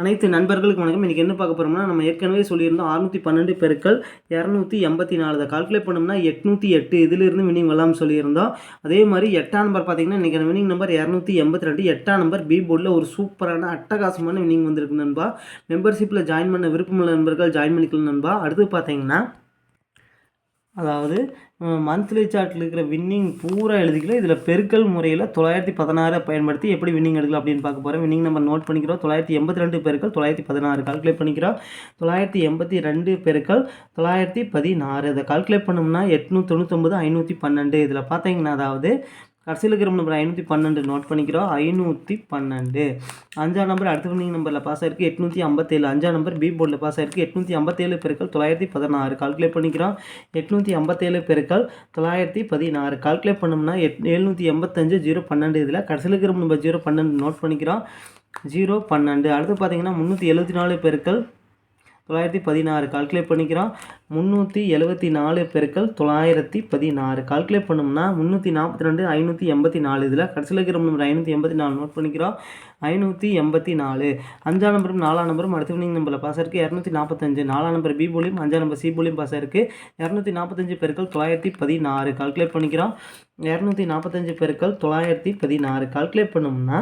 அனைத்து நண்பர்களுக்கு வணக்கம். இன்றைக்கி என்ன பார்க்க போகிறோம்னா நம்ம ஏற்கனவே சொல்லியிருந்தோம் அறுநூற்றி பன்னெண்டு பெருக்கள் இரநூத்தி எண்பத்தி நாலு அதை கால்குலேட் பண்ணோம்னா எட்நூற்றி எட்டு இதிலிருந்து வினிங் வரலாம்னு சொல்லியிருந்தோம். அதே மாதிரி எட்டாம் நம்பர் பார்த்தீங்கன்னா இன்றைக்கி வினிங் நம்பர் இரநூத்தி எண்பத்தி ரெண்டு எட்டாம் நம்பர் பி போர்டில் ஒரு சூப்பரான அட்டகாசமான வினிங் வந்திருக்கு நண்பா. மெம்பர்ஷிப்பில் ஜாயின் பண்ண விருப்பமுள்ள நண்பர்கள் ஜாயின் பண்ணிக்கலாம் நண்பா. அடுத்து பார்த்தீங்கன்னா அதாவது மந்த்லி சார்ட்டில் இருக்கிற வின்னிங் பூரா எழுதிக்கல இதில் பெருக்கல் முறையில் தொள்ளாயிரத்தி பதினாறை பயன்படுத்தி எப்படி வின்னிங் எடுக்கலாம் அப்படின்னு பார்க்க போகிறோம் வின்னிங் நம்ம நோட் பண்ணிக்கிறோம். தொள்ளாயிரத்தி எண்பத்தி ரெண்டு பெருக்கள் தொள்ளாயிரத்தி பதினாறு கால்குலேட் பண்ணிக்கிறோம். தொள்ளாயிரத்தி எண்பத்தி ரெண்டு பெருக்கள் தொள்ளாயிரத்தி பதினாறு. இதை கால்குலேட் பண்ணோம்னா எட்நூற்றி தொண்ணூத்தொம்பது ஐநூற்றி பன்னெண்டு. இதில் பார்த்தீங்கன்னா அதாவது கடைசியில் இருக்கிற நம்பர் ஐநூற்றி பன்னெண்டு நோட் பண்ணிக்கிறோம். ஐநூற்றி பன்னெண்டு. அஞ்சாம் நம்பர் அடுத்த வினிங் நம்பரில் பாஸ் ஆயிருக்கு எட்நூற்றி ஐம்பத்தேழு. அஞ்சாம் நம்பர் பி போர்டில் பாஸ் ஆயிருக்கு எட்நூற்றி ஐம்பத்தேழு பெருக்கள் தொள்ளாயிரத்தி பதினாறு. கால்குலேட் பண்ணிக்கிறோம். எட்நூற்றி ஐம்பத்தேழு பெருக்கள் தொள்ளாயிரத்தி பதினாறு. கால்குலேட் பண்ணோம்னா எட் எழுநூற்றி எண்பத்தஞ்சு ஜீரோ பன்னெண்டு இதில் கடைசியில் இருக்கிற நம்பர் ஜீரோ பன்னெண்டு நோட் பண்ணிக்கிறோம். ஜீரோ பன்னெண்டு. அடுத்து பார்த்தீங்கன்னா முந்நூற்றி எழுபத்தி நாலு பெருக்கள் தொள்ளாயிரத்தி பதினாறு கால்குலேட் பண்ணிக்கிறோம். முந்நூற்றி எழுபத்தி நாலு பெருக்கள் தொள்ளாயிரத்தி பதினாறு. கால்குலேட் பண்ணோம்னா முந்நூற்றி நாற்பத்தி ரெண்டு ஐநூற்றி எண்பத்தி நாலு இதில் கடைசியில் இருக்கிற நம்பர் ஐநூற்றி எண்பத்தி நாலு நோட் பண்ணிக்கிறோம். ஐநூற்றி எண்பத்தி நாலு. அஞ்சாம் நம்பரும் நாலாம் நம்பரும் அடுத்த வினிங் நம்பரில் பாஸ் இருக்குது இரநூத்தி நாற்பத்தஞ்சு நாலாம் நம்பர் பி போலியும் அஞ்சாம் நம்பர் சி போலியும் பாஸ் இருக்குது இரநூத்தி நாற்பத்தஞ்சு பெருக்கள் தொள்ளாயிரத்தி பதினாறு. கால்குலேட் பண்ணிக்கிறோம். இரநூத்தி நாற்பத்தஞ்சு பெருக்கள் தொள்ளாயிரத்தி பதினாறு. கால்குலேட் பண்ணோம்னா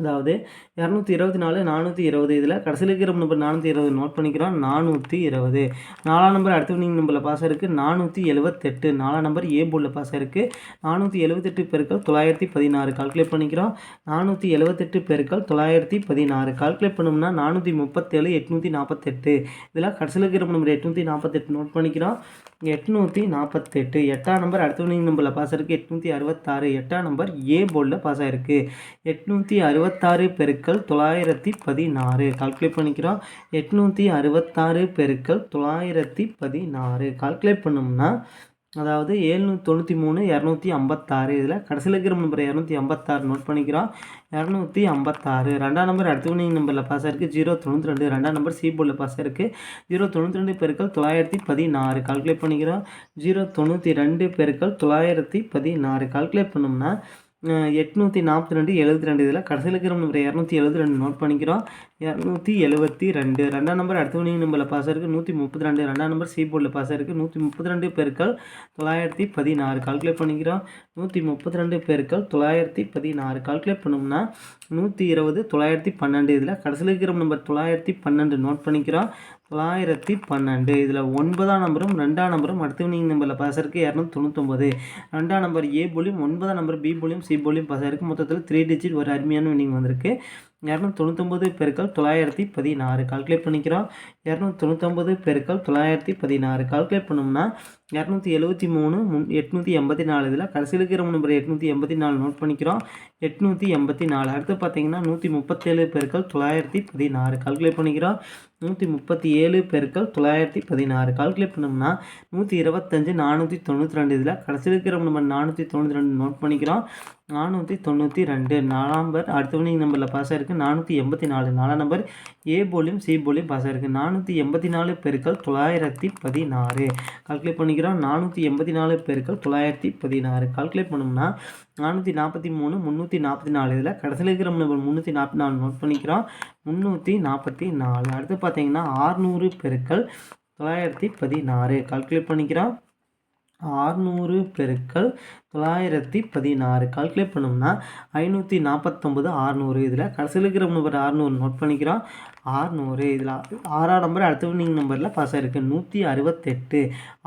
அதாவது இரநூத்தி இருபத்தி நாலு நானூற்றி இருபது இதில் கடைசியில் இருக்கிற நம்பர் நானூற்றி இருபது நோட் பண்ணிக்கிறோம். நானூற்றி இருபது. நாலாம் நம்பர் அடுத்த வினிங் நம்பரில் பாஸ் இருக்குது நானூற்றி எழுபத்தெட்டு நாலாம் நம்பர் ஏ போர்டில் பாஸ் இருக்குது நானூற்றி எழுபத்தெட்டு பெருக்கள் தொள்ளாயிரத்தி பதினாறு. கால்குலேட் பண்ணிக்கிறோம். நானூற்றி எழுபத்தெட்டு பெருக்கள் தொள்ளாயிரத்தி பதினாறு. கால்குலேட் பண்ணோம்னா நானூற்றி முப்பத்தேழு எட்நூற்றி நாற்பத்தெட்டு இதில் கடைசியில் இருக்கிற நம்பர் எட்நூற்றி நாற்பத்தெட்டு நோட் பண்ணிக்கிறோம். எட்நூற்றி நாற்பத்தெட்டு எட்டாம் நம்பர் அடுத்த நம்பரில் பாஸ் இருக்குது எட்நூற்றி அறுபத்தாறு. எட்டாம் நம்பர் ஏ போர்டில் பாஸ் ஆகிருக்கு எட்நூற்றி அறுபத்தாறு பெருக்கள் தொள்ளாயிரத்தி பதினாறு. கால்குலேட் பண்ணிக்கிறோம். எட்நூற்றி அறுபத்தாறு பெருக்கள் தொள்ளாயிரத்தி பதினாறு. கால்குலேட் பண்ணோம்னா அதாவது ஏழ்நூற்றி தொண்ணூற்றி மூணு இரநூத்தி ஐம்பத்தாறு. இதில் கடைசியில் இருக்கிற நம்பர் இரநூத்தி ஐம்பத்தாறு நோட் பண்ணிக்கிறோம். இரநூத்தி ஐம்பத்தாறு. ரெண்டாம் நம்பர் அடுத்த வினிங் நம்பரில் பாஸ் ஆயிருக்கு. ஜீரோ தொண்ணூற்றி ரெண்டு. ரெண்டாம் நம்பர் சி போர்டில் பாஸ் ஆயிருக்கு. ஜீரோ தொண்ணூற்றி ரெண்டு பெருக்கள் தொள்ளாயிரத்தி பதினாறு. கால்குலேட் பண்ணிக்கிறோம். ஜீரோ தொண்ணூற்றி ரெண்டு பெருக்கள் தொள்ளாயிரத்தி பதினாறு. கால்குலேட் பண்ணோம்னா எட்நூற்றி நாற்பத்தி ரெண்டு எழுபத்தி ரெண்டு இதில் கடைசியில் இருக்கிற நம்பர் இரநூத்தி எழுபத்தி ரெண்டு நோட் பண்ணிக்கிறோம். இரநூத்தி எழுபத்தி ரெண்டு ரெண்டாம் நம்பர் அடுத்த மணி நம்பரில் பாஸ் இருக்குது நூற்றி முப்பத்தி ரெண்டு ரெண்டாம் நம்பர் சி போர்டில் பாஸ் இருக்குது நூற்றி முப்பத்தி ரெண்டு பெருக்கள் தொள்ளாயிரத்தி பதினாறு கால்குலேட் பண்ணிக்கிறோம். நூற்றி முப்பத்தி ரெண்டு பெருக்கள் தொள்ளாயிரத்தி பதினாறு கால்குலேட் பண்ணோம்னா நூற்றி இருபது தொள்ளாயிரத்தி பன்னெண்டு இதில் கடைசியில் இருக்கிற நம்பர் தொள்ளாயிரத்தி பன்னெண்டு நோட் பண்ணிக்கிறோம். தொள்ளாயிரத்தி பன்னெண்டு. இதில் ஒன்பதாம் நம்பரும் ரெண்டாம் நம்பரும் அடுத்த வினிங் நம்பரில் பாஸ் இருக்குது இரநூத்தி தொண்ணூத்தொம்பது ரெண்டாம் நம்பர் ஏ போலியும் ஒன்பதாம் நம்பர் பி போலியும் சி போலியும் பாஸ் இருக்குது மொத்தத்தில் த்ரீ டிஜிட் ஒரு அருமையான வினிங் வந்திருக்கு. இரநூத்தி தொண்ணூத்தொம்பது பெருக்கள் தொள்ளாயிரத்தி பதினாறு. கால்குலேட் பண்ணிக்கிறோம். இரநூத்தி தொண்ணூத்தொம்பது பெருக்கள் தொள்ளாயிரத்தி பதினாறு. கால்குலேட் பண்ணோம்னா இரநூத்தி எழுபத்தி மூணு முன் எட்நூற்றி எண்பத்தி நாலு. இதில் கடைசியில் இருக்கிற நம்பர் எட்நூற்றி எண்பத்தி நாலு நோட் பண்ணிக்கிறோம். எட்நூற்றி எண்பத்தி நாலு. அடுத்து பார்த்தீங்கன்னா நூற்றி முப்பத்தேழு பெருக்கள் தொள்ளாயிரத்தி பதினாறு. கால்குலேட் பண்ணிக்கிறோம். நூற்றி முப்பத்தி ஏழு பெருக்கள் தொள்ளாயிரத்தி பதினாறு. கால்குலேட் பண்ணோம்னா நூற்றி இருபத்தஞ்சு நானூற்றி தொண்ணூற்றி ரெண்டு. இதில் கடைசியில் இருக்கிற நம்பர் நானூற்றி தொண்ணூற்றி ரெண்டு நோட் பண்ணிக்கிறோம். நானூற்றி தொண்ணூற்றி ரெண்டு. நாலாம் நம்பர் அடுத்த வினிங் நம்பரில் பாஸ் ஆயிருக்கு. நானூற்றி எண்பத்தி நாலு. நாலாம் நம்பர் ஏ போலியும் சி போலியும் பாஸ் ஆயிருக்கு. நானூற்றி எண்பத்தி நாலு பெருக்கள் தொள்ளாயிரத்தி பதினாறு. கால்குலேட் பண்ணிக்கிறோம். நானூற்றி எண்பத்தி நாலு பெருக்கள் தொள்ளாயிரத்தி பதினாறு. கால்குலேட் பண்ணோம்னா நானூற்றி நாற்பத்தி மூணு முந்நூற்றி நாற்பத்தி நாலு. இதில் கடைசியில் இருக்கிற நம்பர் முந்நூற்றி நாற்பத்தி நாலு நோட் பண்ணிக்கிறோம். முந்நூற்றி நாற்பத்தி நாலு. அடுத்து பார்த்தீங்கன்னா ஆறுநூறு பெருக்கள் தொள்ளாயிரத்தி பதினாறு. கால்குலேட் பண்ணிக்கிறோம். ஆறுநூறு பெருக்கள் தொள்ளாயிரத்தி பதினாறு. கால்குலேட் பண்ணோம்னா ஐநூற்றி நாற்பத்தொம்பது ஆறுநூறு. இதில் கடைசியில் இருக்கிற நம்பர் ஆறுநூறு நோட் பண்ணிக்கிறோம். ஆறுநூறு. இதில் ஆறாம் நம்பர் அடுத்த வினிங் நம்பரில் பாஸ் ஆகிருக்கு நூற்றி அறுபத்தெட்டு.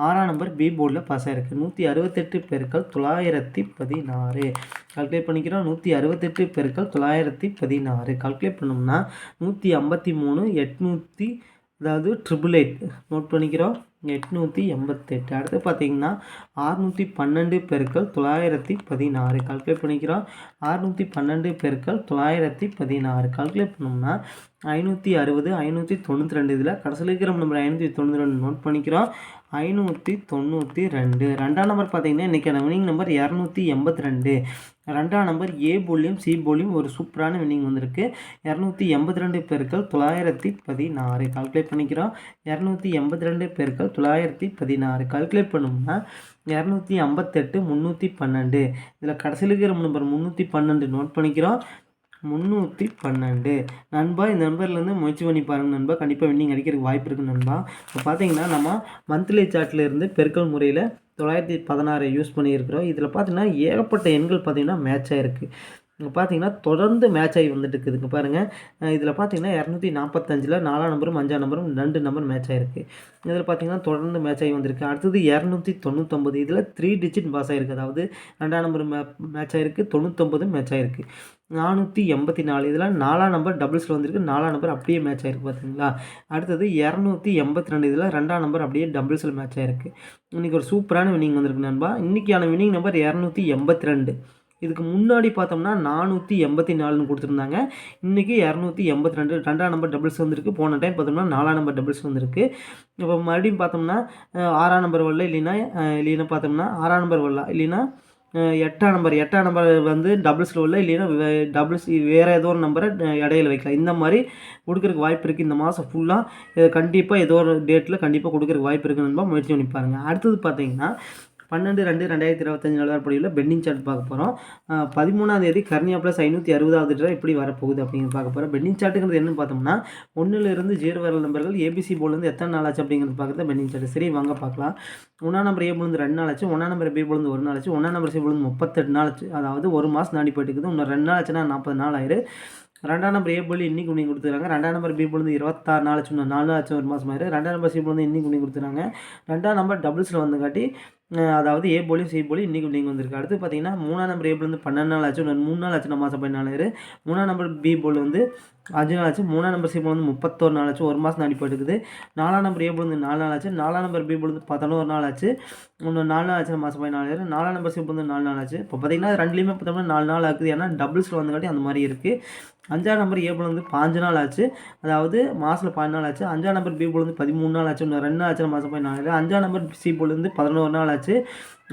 ஆறாம் நம்பர் பி போர்டில் பாஸ் ஆகிருக்கு நூற்றி அறுபத்தெட்டு பெருக்கள் தொள்ளாயிரத்தி பதினாறு. கால்குலேட் பண்ணிக்கிறோம். நூற்றி அறுபத்தெட்டு பெருக்கள் தொள்ளாயிரத்தி பதினாறு. கால்குலேட் பண்ணோம்னா நூற்றி ஐம்பத்தி மூணு எட்நூற்றி அதாவது ட்ரிபிள் எயிட் நோட் பண்ணிக்கிறோம். எட்நூற்றி எண்பத்தெட்டு. அடுத்து பார்த்தீங்கன்னா ஆறுநூற்றி பன்னெண்டு பெருக்கள் தொள்ளாயிரத்தி பதினாறு. கால்குலேட் பண்ணிக்கிறோம். ஆறுநூற்றி பன்னெண்டு பெருக்கள் தொள்ளாயிரத்தி பதினாறு. கால்குலேட் பண்ணோம்னா ஐநூற்றி அறுபது ஐநூற்றி தொண்ணூற்றி ரெண்டு. இதில் கடைசியில் இருக்கிற நம்பர் ஐநூற்றி தொண்ணூற்றி ரெண்டு நோட் பண்ணிக்கிறோம். ஐநூற்றி தொண்ணூற்றி ரெண்டு. ரெண்டாம் நம்பர் பார்த்தீங்கன்னா இன்றைக்கான வினிங் நம்பர் இரநூத்தி எண்பத்தி ரெண்டு. ரெண்டாம் நம்பர் ஏ போலியும் சி போலியும் ஒரு சூப்பரான வின்னிங் வந்திருக்கு. இரநூத்தி எண்பத்தி ரெண்டு பேருக்கள் தொள்ளாயிரத்தி பதினாறு. கால்குலேட் பண்ணிக்கிறோம். இரநூத்தி எண்பத்தி ரெண்டு பேருக்கள் தொள்ளாயிரத்தி பதினாறு. கால்குலேட் பண்ணோம்னா இரநூத்தி ஐம்பத்தெட்டு முந்நூற்றி பன்னெண்டு. இதில் கடைசியில் இருக்கிற நம்பர் முந்நூற்றி பன்னெண்டு நோட் பண்ணிக்கிறோம். முந்நூற்றி பன்னெண்டு. நண்பா இந்த நம்பர்லேருந்து முயற்சி பண்ணி பாருங்கள் நண்பா. கண்டிப்பாக வின்னிங் அடிக்கிறதுக்கு வாய்ப்பு இருக்குது நண்பா. இப்போ பார்த்தீங்கன்னா நம்ம மந்த்லி சார்ட்லேருந்து பெருக்கல் முறையில் தொள்ளாயிரத்தி பதினாறு யூஸ் பண்ணியிருக்கிறோம். இதில் பார்த்தீங்கன்னா ஏகப்பட்ட எண்கள் பார்த்தீங்கன்னா மேட்ச் ஆகிருக்கு இங்கே பார்த்தீங்கன்னா தொடர்ந்து மேட்ச் ஆகி வந்துட்டு இருக்குதுங்க பாருங்கள் இதில் பார்த்தீங்கன்னா இரநூத்தி நாற்பத்தஞ்சில் நாலாம் நம்பரும் அஞ்சாம் நம்பரும் ரெண்டு நம்பர் மேட்ச் ஆகிருக்கு இதில் பார்த்தீங்கன்னா தொடர்ந்து மேட்ச் ஆகி வந்திருக்கு. அடுத்தது இரநூத்தி தொண்ணூத்தொம்பது. இதில் த்ரீ டிஜிட் பாஸ் ஆகிருக்கு அதாவது ரெண்டாம் நம்பர் மே மேட்ச் ஆகிருக்கு தொண்ணூத்தொம்பது மேட்ச் ஆகிருக்கு நானூற்றி எண்பத்தி நாலு. இதில் நாலாம் நம்பர் டபுள்ஸில் வந்திருக்கு. நாலாம் நம்பர் அப்படியே மேட்ச் ஆகிருக்கு பார்த்தீங்களா அடுத்தது இரநூத்தி எண்பத்தி ரெண்டு. இதில் ரெண்டாம் நம்பர் அப்படியே டபுள்ஸில் மேட்ச் ஆகிருக்கு இன்றைக்கி ஒரு சூப்பரான வினிங் வந்திருக்கு நண்பா. இன்றைக்கியான வினிங் நம்பர் இரநூத்தி எண்பத்தி ரெண்டு. இதுக்கு முன்னாடி பார்த்தோம்னா நானூற்றி எண்பத்தி நாலுன்னு கொடுத்துருந்தாங்க. இன்றைக்கி இரநூத்தி எண்பத்தி ரெண்டு. ரெண்டாம் நம்பர் டபுள்ஸ் வந்திருக்கு. போன டைம் பார்த்தோம்னா நாலாம் நம்பர் டபுள்ஸ் வந்திருக்கு. இப்போ மறுபடியும் பார்த்தோம்னா ஆறாம் நம்பர் வரல இல்லைன்னா இல்லைன்னா பார்த்தோம்னா ஆறாம் நம்பர் வரல இல்லைன்னா எட்டாம் நம்பர் எட்டாம் நம்பர் வந்து டபுள்ஸில் உள்ள இல்லைன்னா டபுள்ஸ் வேறு ஏதோ ஒரு நம்பரை இடையில வைக்கலாம். இந்த மாதிரி கொடுக்குறக்கு வாய்ப்பு இருக்குது இந்த மாதம் ஃபுல்லாக கண்டிப்பாக ஏதோ ஒரு டேட்டில் கண்டிப்பாக கொடுக்குறக்கு வாய்ப்பு இருக்குன்னு முயற்சி பண்ணி பாருங்கள் அடுத்தது பார்த்தீங்கன்னா பன்னெண்டு ரெண்டு ரெண்டாயிரத்தி இருபத்தஞ்சு நிலவரப்படியில் பெண்டிங் சார்ட் பார்க்க போகிறோம் பதிமூணாம் தேதி கர்னியா ப்ளஸ் ஐநூற்றி அறுபதாவது ட்ரா எப்படி வரப்போகுது அப்படிங்கிறது பார்க்க போகிறோம் பெண்டிங் சார்ட்டுங்கிறது என்னன்னு பார்த்தோம்னா ஒன்றுலேருந்து ஜீரோ வர நம்பர்கள் ஏபிசி போலேருந்து எத்தனை நாள் ஆச்சு அப்படிங்கிறது பார்க்குறது பெண்டிங் சார்ட் சரி வாங்க பார்க்கலாம். ஒன்றாம் நம்பர் ஏ பொழுது ரெண்டு நாள் ஆச்சு ஒன்றாம் நம்பர் பி பொழுது ஒரு நாள் ஆச்சு ஒன்றாம் நம்பர் சி பொழுது முப்பத்தெட்டு நாள் ஆச்சு. அதாவது ஒரு மாதம் தாண்டி போயிட்டு இருக்குது. இன்னும் ரெண்டு நாள் ஆச்சுன்னா நாற்பது நாள் ஆயிரு. ரெண்டாம் நம்பர் ஏ இன்னைக்கு குணி கொடுத்துருக்காங்க ரெண்டாம் நம்பர் பி வந்து இருபத்தாறு நாலு ஆச்சு நாலு ஆச்சு ஒரு மாதம் ஆயிரு ரெண்டாம் நம்பர் சி வந்து இன்னைக்கு குணி கொடுத்துருக்காங்க ரெண்டாம் நம்பர் டபுள்ஸில் வந்து காட்டி அதாவது ஏ போலியும் சி போலி இன்றைக்கி நீங்கள் வந்திருக்கு. அடுத்து பார்த்தீங்கன்னா மூணாம் நம்பர் ஏ போல் வந்து பன்னெண்டு நாள் ஆச்சு மூணு நாள் ஆச்சு நம்ம மாதம் பதினாலு மூணாம் நம்பர் பி போல் வந்து அஞ்சு நாள் ஆச்சு மூணாம் நம்பர் சி போல் வந்து முப்பத்தோரு நாள் ஆச்சு ஒரு மாதம் நாடி போயிட்டுருக்குது. நாலாம் நம்பர் ஏ போல் வந்து நாலு நாள் ஆச்சு நாலாம் நம்பர் பி போல் வந்து பதினோரு நாள் ஆச்சு ஒன்று நாலு நாள் ஆச்சு மாதம் பதினாலு நாலாம் நம்பர் சி வந்து நாலு நாள் ஆச்சு இப்போ பார்த்தீங்கன்னா ரெண்டுலேயுமே பார்த்தோம்னா நாலு நாள் ஆகுது. ஏன்னா டபுள்ஸில் வந்தங்காட்டி அந்த மாதிரி இருக்குது அஞ்சாம் நம்பர் ஏ போல் வந்து பாஞ்சு நாள் ஆச்சு. அதாவது மாதத்தில் பாஞ்சு நாள் ஆச்சு. அஞ்சாம் நம்பர் பி போல் வந்து பதிமூணு நாள் ஆச்சு. இன்னும் ரெண்டு நாள் ஆச்சு மாதம் பதினாலு அஞ்சாம் நம்பர் சி போல் வந்து பதினோரு நாள் ஆச்சு.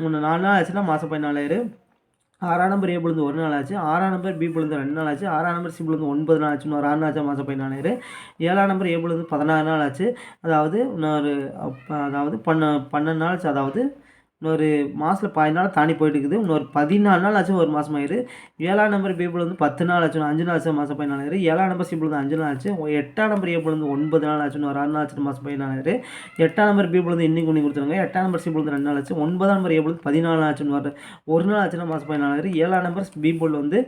ஒன்று நாலு நாள் ஆச்சுன்னா மாதம் பதினாலாயிரம் ஆறாம் நம்பர் ஏ பொழுது ஒரு நாள் ஆச்சு. ஆறாம் நம்பர் பி பொழுது ரெண்டு நாள் ஆச்சு. ஆறாம் நம்பர் சி பொழுது ஒன்பது நாள் ஆச்சு. இன்னொரு ஆறு நாள் ஆச்சு மாதம் பதினாலாயிரம் ஏழாம் நம்பர் ஏ பொழுது பதினாறு நாள் ஆச்சு. அதாவது இன்னொரு அதாவது பன்ன பன்னெண்டு நாள் ஆச்சு. அதாவது இன்னொரு மாதத்தில் பதினாலு நாள் தாண்டி போயிட்டு இருக்குது இன்னொரு பதினாலு நாள் ஆச்சு ஒரு மாதம் ஆயிடுது. ஏழாம் நம்பர் பீப்புள் வந்து பத்து நாள் ஆச்சு அஞ்சு நாள் ஆச்சு மாதம் பதினாலாயிரம் ஏழாம் நம்பர் சீப்புள் வந்து அஞ்சு நாள் ஆச்சு. எட்டாம் நம்பர் ஏபிள் வந்து ஒன்பது நாள் ஆச்சு ஒரு ஆறு நாள் ஆச்சு மாதம் பதினாலாயிரம் எட்டாம் நம்பர் பீப்புள் வந்து இன்னைக்கு ஒன்று கொடுத்துருங்க எட்டாம் நம்பர் சீப்புள் வந்து ரெண்டு நாள் ஆச்சு. ஒன்பதாம் நம்பர் ஏபிள் வந்து பதினாலு நாள் ஆச்சுன்னு ஒரு நாள் ஆச்சுன்னா மாதம் பதினாலாயிரம் ஏழாம் நம்பர் பீப்புள் வந்து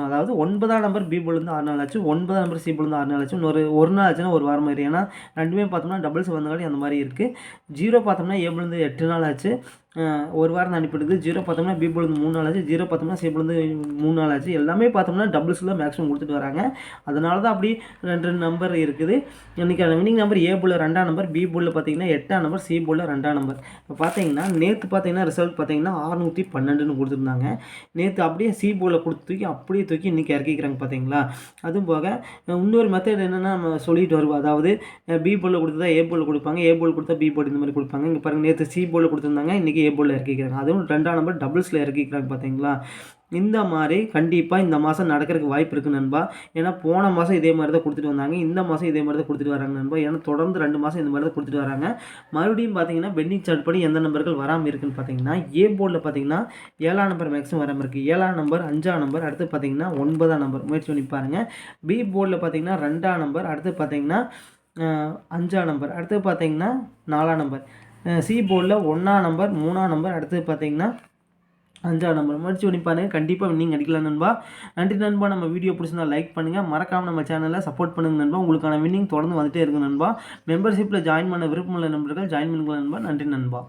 அதாவது ஒன்பதாம் நம்பர் பி போலேருந்து ஆறு நாள் ஆச்சு. ஒன்பதாம் நம்பர் சி போலேருந்து ஆறு நாள் ஆச்சு. இன்னொரு ஒரு நாள் ஆச்சுன்னா ஒரு வாரம் மாதிரி ஏன்னா ரெண்டுமே பார்த்தோம்னா டபுள்ஸ் வந்தங்காட்டி அந்த மாதிரி இருக்குது ஜீரோ பார்த்தோம்னா ஏபிலேருந்து எட்டு நாள் ஆச்சு. ஒரு வாரம் அனுப்பிடுது ஜீரோ பார்த்தோம்னா பி போலேருந்து மூணு நாள் ஆச்சு. ஜீரோ பார்த்தோம்னா சி போலேருந்து மூணு நாள் ஆச்சு. எல்லாமே பார்த்தோம்னா டபுள்ஸில் மேக்ஸிமம் கொடுத்துட்டு வராங்க. அதனால தான் அப்படி ரெண்டு ரெண்டு நம்பர் இருக்குது. இன்றைக்கி வினிங் நம்பர் ஏ போல் ரெண்டாம் நம்பர் பி போலில் பார்த்தீங்கன்னா எட்டாம் நம்பர் சி போலில் ரெண்டாம் நம்பர் இப்போ பார்த்தீங்கன்னா நேற்று பார்த்தீங்கன்னா ரிசல்ட் பார்த்தீங்கன்னா அறுநூற்றி பன்னெண்டுன்னு கொடுத்துருந்தாங்க. நேற்று அப்படியே சி போலில் கொடுத்து தூக்கி அப்படியே தூக்கி இன்றைக்கி இறக்கிக்கிறாங்க பார்த்தீங்களா? அதுவும் போக இன்னொரு மெத்தட் என்னென்னா நம்ம சொல்லிட்டு வருவோம். அதாவது பி போலில் கொடுத்தா ஏ போல் கொடுப்பாங்க. ஏ போல் கொடுத்தா பி போல் இந்த மாதிரி கொடுப்பாங்க. இங்கே பாருங்கள் நேற்று சி போலில் கொடுத்துருந்தாங்க. இன்றைக்கி ஏ போர்டில் இறக்கிக்கிறாங்க. அதுவும் ரெண்டாம் நம்பர் டபுள்ஸில் இறக்கிக்கிறாங்க பார்த்தீங்களா இந்த மாதிரி கண்டிப்பாக இந்த மாதம் நடக்கிறதுக்கு வாய்ப்பு இருக்குது நண்பா. ஏன்னா போன மாதம் இதே மாதிரி தான் கொடுத்துட்டு வந்தாங்க. இந்த மாதம் இதே மாதிரி தான் கொடுத்துட்டு வராங்க நண்பா. ஏன்னா தொடர்ந்து ரெண்டு மாதம் இந்த மாதிரி தான் கொடுத்துட்டு வராங்க. மறுபடியும் பார்த்தீங்கன்னா பெண்டிங் சார்ட் படி எந்த நம்பர்கள் வராமல் இருக்குன்னு பார்த்தீங்கன்னா ஏ போர்டில் பார்த்தீங்கன்னா ஏழாம் நம்பர் மேக்ஸிமம் வராமல் இருக்குது ஏழாம் நம்பர் அஞ்சாம் நம்பர் அடுத்து பார்த்தீங்கன்னா ஒன்பதாம் நம்பர் முயற்சி பண்ணி பாருங்கள் பி போர்டில் பார்த்தீங்கன்னா ரெண்டாம் நம்பர் அடுத்து பார்த்தீங்கன்னா அஞ்சாம் நம்பர் அடுத்து பார்த்தீங்கன்னா நாலாம் நம்பர் சி போர்டில் ஒன்றாம் நம்பர் மூணாம் நம்பர் அடுத்தது பார்த்தீங்கன்னா அஞ்சாம் நம்பர் முடிச்சு பண்ணி பாருங்கள் கண்டிப்பாக நீங்கள் அடிக்கலாம் நண்பா. நன்றி நண்பா. நம்ம வீடியோ பிடிச்சிருந்தா லைக் பண்ணுங்கள் மறக்காமல் நம்ம சேனலில் சப்போர்ட் பண்ணுங்கள் நண்பா. உங்களுக்கான வின்னிங் தொடர்ந்து வந்துகிட்டே இருக்கும் நண்பா. மெம்பர்ஷிப்பில் ஜாயின் பண்ண விருப்பமுள்ள நண்பர்கள் ஜாயின் பண்ணுங்கள் நண்பா. நன்றி நண்பா.